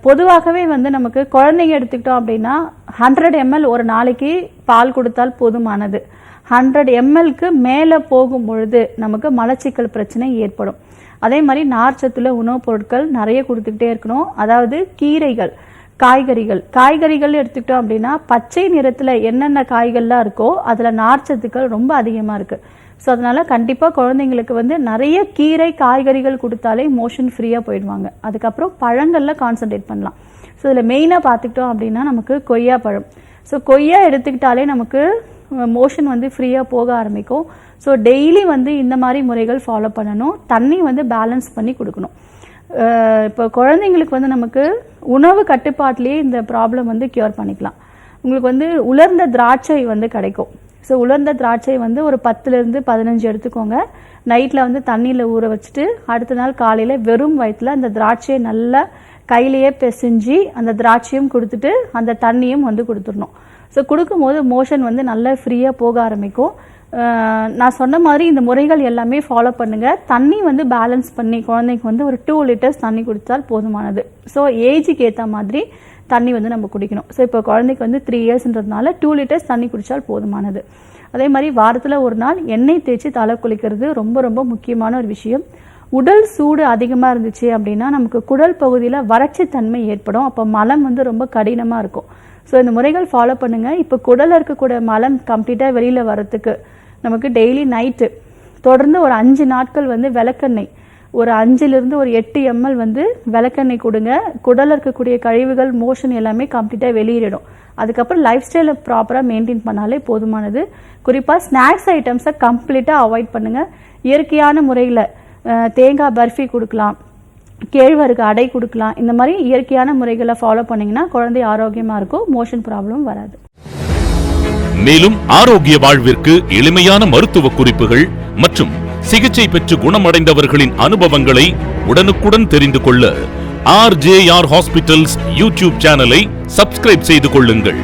பொதுவாகவே வந்து நமக்கு குழந்தைங்க எடுத்துக்கிட்டோம் அப்படின்னா ஹண்ட்ரட் எம்எல் ஒரு நாளைக்கு பால் கொடுத்தால் போதுமானது. ஹண்ட்ரட் எம்எல்க்கு மேலே போகும் பொழுது நமக்கு மலச்சிக்கல் பிரச்சனை ஏற்படும். அதே மாதிரி நார்ச்சத்துள்ள உணவுப் பொருட்கள் நிறைய கொடுத்துக்கிட்டே இருக்கணும். அதாவது கீரைகள். காய்கறிகள். காய்கறிகள் எடுத்துக்கிட்டோம் அப்படின்னா பச்சை நிறத்தில் என்னென்ன காய்கள்லாம் இருக்கோ அதில் நார்ச்சத்துக்கள் ரொம்ப அதிகமாக இருக்குது ஸோ அதனால் கண்டிப்பாக குழந்தைங்களுக்கு வந்து நிறைய கீரை காய்கறிகள் கொடுத்தாலே மோஷன் ஃப்ரீயாக போயிடுவாங்க. அதுக்கப்புறம் பழங்களில் கான்சென்ட்ரேட் பண்ணலாம். ஸோ இதில் மெயினாக பார்த்துக்கிட்டோம் அப்படின்னா நமக்கு கொய்யா பழம். ஸோ கொய்யா எடுத்துக்கிட்டாலே நமக்கு மோஷன் வந்து ஃப்ரீயாக போக ஆரம்பிக்கும். ஸோ டெய்லி வந்து இந்த மாதிரி முறைகள் ஃபாலோ பண்ணணும். தண்ணி வந்து பேலன்ஸ் பண்ணி கொடுக்கணும். இப்போ குழந்தைங்களுக்கு வந்து நமக்கு உணவு கட்டுப்பாட்டிலேயே இந்த ப்ராப்ளம் வந்து க்யூர் பண்ணிக்கலாம். உங்களுக்கு வந்து உலர்ந்த திராட்சை வந்து கிடைக்கும். ஸோ உலர்ந்த திராட்சை வந்து ஒரு பத்துலேருந்து பதினஞ்சு எடுத்துக்கோங்க. நைட்டில் வந்து தண்ணியில் ஊற வச்சுட்டு அடுத்த நாள் காலையில் வெறும் வயிற்றில் அந்த திராட்சையை நல்லா கையிலேயே பிசைஞ்சு அந்த திராட்சையும் கொடுத்துட்டு அந்த தண்ணியும் வந்து கொடுத்துடணும். ஸோ கொடுக்கும்போது மோஷன் வந்து நல்லா ஃப்ரீயாக போக ஆரம்பிக்கும். நான் சொன்ன மாதிரி இந்த முறைகள் எல்லாமே ஃபாலோ பண்ணுங்கள் தண்ணி வந்து பேலன்ஸ் பண்ணி குழந்தைக்கு வந்து ஒரு டூ லிட்டர்ஸ் தண்ணி குடித்தால் போதுமானது. ஸோ ஏஜுக்கு ஏற்ற மாதிரி தண்ணி வந்து நம்ம குடிக்கணும். ஸோ இப்போ குழந்தைக்கு வந்து த்ரீ இயர்ஸ்ன்றதுனால டூ லிட்டர்ஸ் தண்ணி குடித்தால் போதுமானது. அதே மாதிரி வாரத்தில் ஒரு நாள் எண்ணெய் தேய்ச்சி தலை குளிக்கிறது ரொம்ப ரொம்ப முக்கியமான ஒரு விஷயம். உடல் சூடு அதிகமாக இருந்துச்சு அப்படின்னா நமக்கு குடல் பகுதியில் வறட்சி தன்மை ஏற்படும். அப்போ மலம் வந்து ரொம்ப கடினமாக இருக்கும். ஸோ இந்த முறைகள் ஃபாலோ பண்ணுங்கள் இப்போ குடலில் இருக்கக்கூடிய மலம் கம்ப்ளீட்டாக வெளியில் வரத்துக்கு நமக்கு டெய்லி நைட்டு தொடர்ந்து ஒரு அஞ்சு நாட்கள் வந்து விளக்கெண்ணெய். ஒரு அஞ்சிலிருந்து ஒரு எட்டு எம்எல் வந்து விளக்கெண்ணெய் கொடுங்க. குடலில் இருக்கக்கூடிய கழிவுகள் மோஷன் எல்லாமே கம்ப்ளீட்டாக வெளியேறிடும் அதுக்கப்புறம் லைஃப் ஸ்டைலை ப்ராப்பராக மெயின்டைன் பண்ணாலே போதுமானது. குறிப்பாக ஸ்நாக்ஸ் ஐட்டம்ஸை கம்ப்ளீட்டாக அவாய்ட் பண்ணுங்கள் இயற்கையான முறையில் தேங்காய் பர்ஃபி கொடுக்கலாம் கேழ்வரகு அடை கொடுக்கலாம் இந்த மாதிரி இயற்கையான முறைகளை ஃபாலோ பண்ணிங்கன்னா குழந்தை ஆரோக்கியமாக இருக்கும் மோஷன் ப்ராப்ளம் வராது. மேலும் ஆரோக்கிய வாழ்விற்கு எளிமையான மருத்துவ குறிப்புகள் மற்றும் சிகிச்சை பெற்று குணமடைந்தவர்களின் அனுபவங்களை உடனுக்குடன் தெரிந்து கொள்ள R J R hospitals YouTube சேனலை சப்ஸ்கிரைப் செய்து கொள்ளுங்கள்.